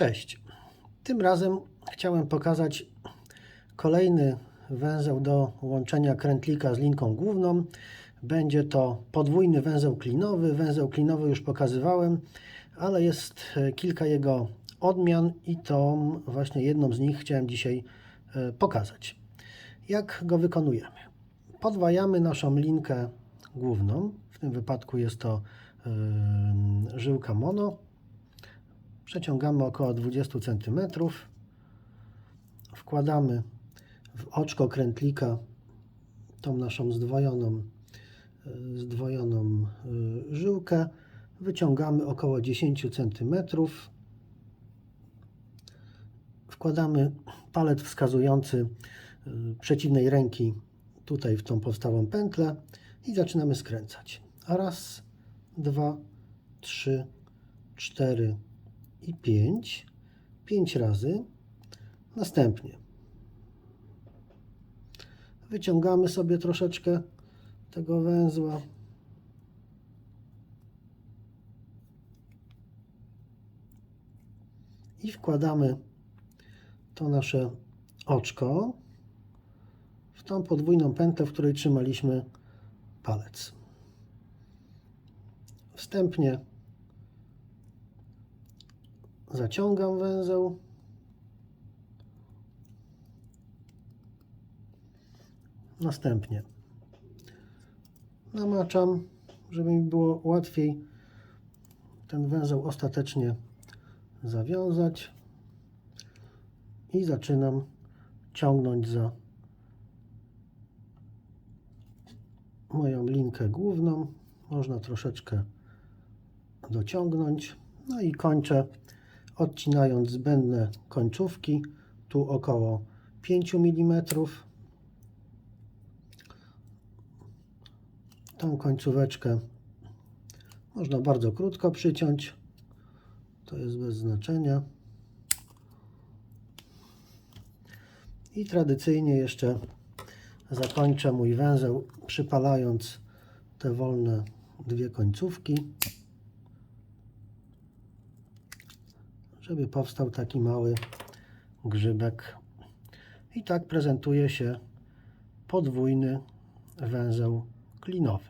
Cześć. Tym razem chciałem pokazać kolejny węzeł do łączenia krętlika z linką główną. Będzie to podwójny węzeł klinowy. Węzeł klinowy już pokazywałem, ale jest kilka jego odmian i tą właśnie jedną z nich chciałem dzisiaj e, pokazać. Jak go wykonujemy? Podwajamy naszą linkę główną. W tym wypadku jest to e, żyłka mono. Przeciągamy około 20 cm. Wkładamy w oczko krętlika tą naszą zdwojoną, e, zdwojoną e, żyłkę. Wyciągamy około 10 cm. Wkładamy palet wskazujący e, przeciwnej ręki tutaj w tą powstałą pętlę i zaczynamy skręcać. Raz, dwa, trzy, cztery, i 5, 5 razy. Następnie wyciągamy sobie troszeczkę tego węzła. I wkładamy to nasze oczko w tą podwójną pętlę, w której trzymaliśmy palec. Wstępnie zaciągam węzeł. Następnie namaczam, żeby mi było łatwiej ten węzeł ostatecznie zawiązać i zaczynam ciągnąć za moją linkę główną. Można troszeczkę dociągnąć. No i kończę odcinając zbędne końcówki, tu około 5 mm. Tą końcóweczkę można bardzo krótko przyciąć, to jest bez znaczenia. I tradycyjnie jeszcze zakończę mój węzeł przypalając te wolne dwie końcówki. Żeby powstał taki mały grzybek. I tak prezentuje się podwójny węzeł klinowy.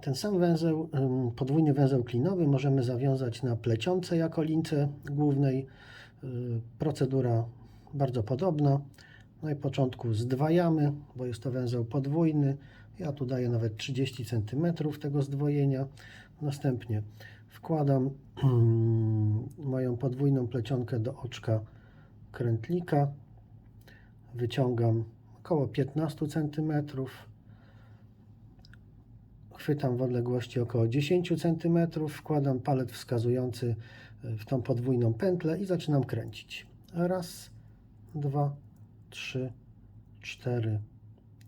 Ten sam węzeł, podwójny węzeł klinowy możemy zawiązać na plecionce jako lince głównej. Y, procedura bardzo podobna. Na początku zdwajamy, bo jest to węzeł podwójny. Ja tu daję nawet 30 cm tego zdwojenia. Następnie wkładam moją podwójną plecionkę do oczka krętlika, wyciągam około 15 cm, chwytam w odległości około 10 cm, wkładam palet wskazujący w tą podwójną pętlę i zaczynam kręcić. Raz, dwa, trzy, cztery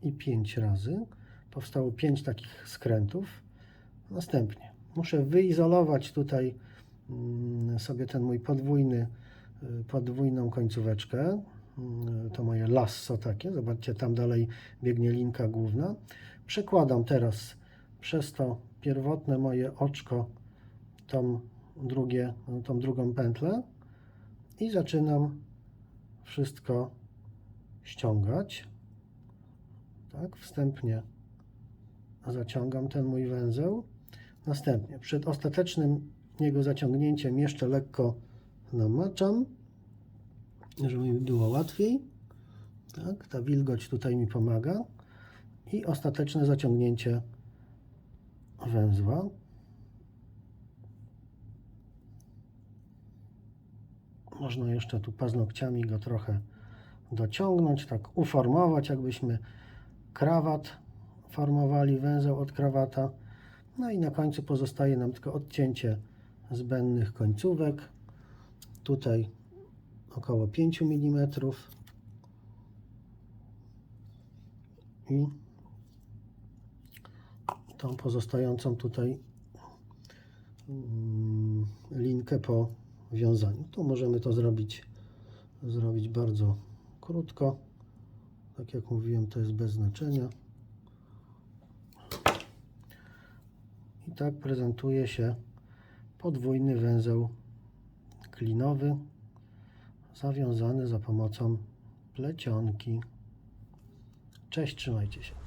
i pięć razy. Powstało pięć takich skrętów. Następnie muszę wyizolować tutaj mm, sobie ten mój podwójny, y, podwójną końcóweczkę. Mm, To moje lasso takie. Zobaczcie, tam dalej biegnie linka główna. Przekładam teraz przez to pierwotne moje oczko tą, drugie, tą drugą pętlę i zaczynam wszystko ściągać. Tak, wstępnie zaciągam ten mój węzeł. Następnie przed ostatecznym jego zaciągnięciem jeszcze lekko namaczam, żeby mi było łatwiej. Tak, ta wilgoć tutaj mi pomaga. I ostateczne zaciągnięcie węzła. Można jeszcze tu paznokciami go trochę dociągnąć, tak uformować, jakbyśmy krawat formowali, węzeł od krawata. No i na końcu pozostaje nam tylko odcięcie zbędnych końcówek. Tutaj około 5 mm. I tą pozostającą tutaj mm, linkę po wiązaniu. Tu możemy to zrobić, zrobić bardzo krótko. Tak jak mówiłem, to jest bez znaczenia. I tak prezentuje się podwójny węzeł klinowy zawiązany za pomocą plecionki. Cześć, trzymajcie się.